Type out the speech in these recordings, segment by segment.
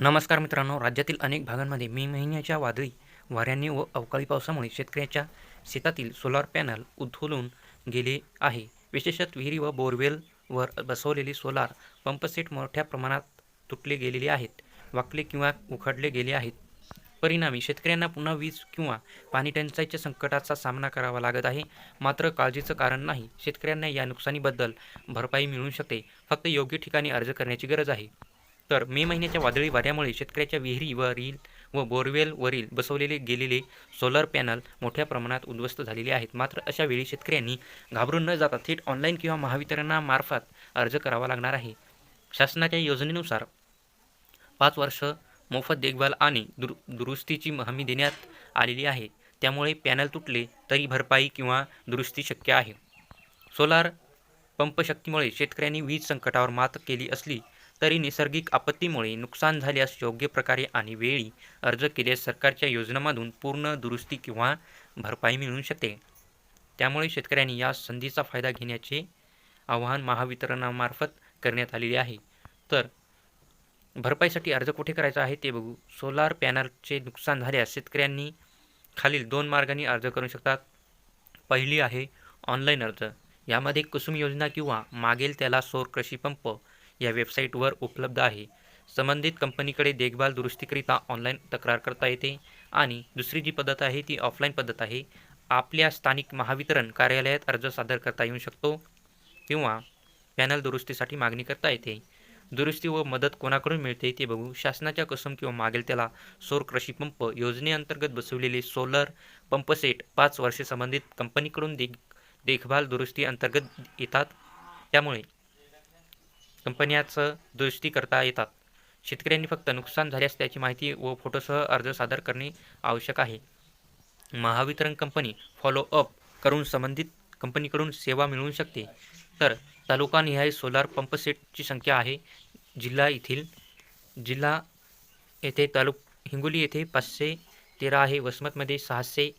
नमस्कार मित्रांनो राज्यातील अनेक भागांमध्ये मे महिन्याच्या वादळी वाऱ्यांनी व अवकाळी पावसामुळे शेतकऱ्याच्या शेतातील सोलार पॅनल उद्धोलून गेले आहे. विशेषतः विहिरी व बोरवेलवर बसवलेले सोलार पंपसेट मोठ्या प्रमाणात तुटले गेलेले आहेत वाकले किंवा उखडले गेले आहेत. परिणामी शेतकऱ्यांना पुन्हा वीज किंवा पाणी टंचाईच्या संकटाचा सामना करावा लागत आहे. मात्र काळजीचं कारण नाही शेतकऱ्यांना या नुकसानीबद्दल भरपाई मिळू शकते. फक्त योग्य ठिकाणी अर्ज करण्याची गरज आहे. तर मे महिन्याच्या वादळी वाऱ्यामुळे शेतकऱ्याच्या विहिरीवरील व बोरवेलवरील बसवलेले गेलेले सोलर पॅनल मोठ्या प्रमाणात उद्ध्वस्त झालेले आहेत. मात्र अशा वेळी शेतकऱ्यांनी घाबरून न जाता थेट ऑनलाईन किंवा महावितरणामार्फत अर्ज करावा लागणार आहे. शासनाच्या योजनेनुसार पाच वर्ष मोफत देखभाल आणि दुरु दुरुस्तीची हमी देण्यात आलेली आहे. त्यामुळे पॅनल तुटले तरी भरपाई किंवा दुरुस्ती शक्य आहे. सोलार पंपशक्तीमुळे शेतकऱ्यांनी वीज संकटावर मात केली असली तरी नैसर्गिक आपत्तीमुळे नुकसान झाल्यास योग्य प्रकारे आणि वेळी अर्ज केल्यास सरकारच्या योजनामधून पूर्ण दुरुस्ती किंवा भरपाई मिळू शकते. त्यामुळे शेतकऱ्यांनी या संधीचा फायदा घेण्याचे आवाहन महावितरणामार्फत करण्यात आलेले आहे. तर भरपाईसाठी अर्ज कुठे करायचा आहे ते बघू. सोलार पॅनलचे नुकसान झाल्यास शेतकऱ्यांनी खालील दोन मार्गांनी अर्ज करू शकतात. पहिली आहे ऑनलाईन अर्ज. यामध्ये कुसुम योजना किंवा मागेल त्याला सौर कृषी पंप या वेबसाईटवर उपलब्ध आहे. संबंधित कंपनीकडे देखभाल दुरुस्तीकरिता ऑनलाईन तक्रार करता येते आणि दुसरी जी पद्धत आहे ती ऑफलाईन पद्धत आहे. आपल्या स्थानिक महावितरण कार्यालयात अर्ज सादर करता येऊ शकतो किंवा पॅनल दुरुस्तीसाठी मागणी करता येते. दुरुस्ती व मदत कोणाकडून मिळते ते बघू. शासनाच्या कसम किंवा मागेल त्याला सौर कृषी पंप योजनेअंतर्गत बसवलेले सोलर पंपसेट पाच वर्षे संबंधित कंपनीकडून देख देखभाल दुरुस्ती अंतर्गत येतात. त्यामुळे कंपन्याचं दुरुस्ती करता येतात. शेतकऱ्यांनी फक्त नुकसान झाल्यास त्याची माहिती व फोटोसह अर्ज सादर करणे आवश्यक आहे. महावितरण कंपनी फॉलोअप करून संबंधित कंपनीकडून सेवा मिळू शकते. तर तालुकानिहाय सोलार पंपसेटची संख्या आहे. जिल्हा येथील जिल्हा येथे तालुक हिंगोली येथे पाचशे तेरा आहे. वसमतमध्ये सहाशे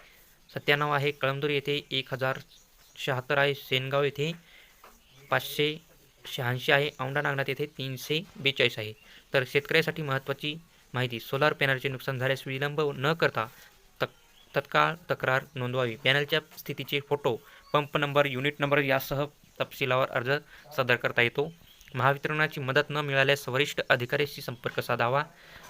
सत्त्याण्णव आहे. कळमदूर येथे एक हजार शहात्तर आहे. सेनगाव येथे पाचशे शहाऐंशी आहे. औंढा नागनाथ येथे तीनशे बेचाळीस आहे. तर शेतकऱ्यासाठी महत्त्वाची माहिती सोलार पॅनलचे नुकसान झाल्यास विलंब न करता तक तत्काळ तक्रार नोंदवावी. पॅनलच्या स्थितीचे photo pump number unit number यासह तपशिलावर अर्ज सादर करता येतो. महावितरणाची मदत न मिळाल्यास वरिष्ठ अधिकाऱ्याशी संपर्क साधावा.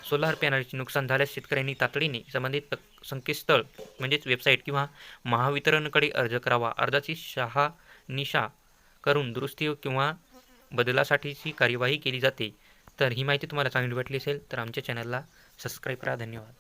सोलार पॅनलचे नुकसान झाल्यास शेतकऱ्यांनी तातडीने संबंधित संकेतस्थळ म्हणजेच वेबसाईट किंवा महावितरणकडे अर्ज करावा. अर्जाची शहानिशा करून दुरुस्ती किंवा बदलासाठीची कार्यवाही केली जाते. तर ही माहिती तुम्हाला चांगली वाटली असेल तर आमच्या चॅनलला सबस्क्राईब करा. धन्यवाद.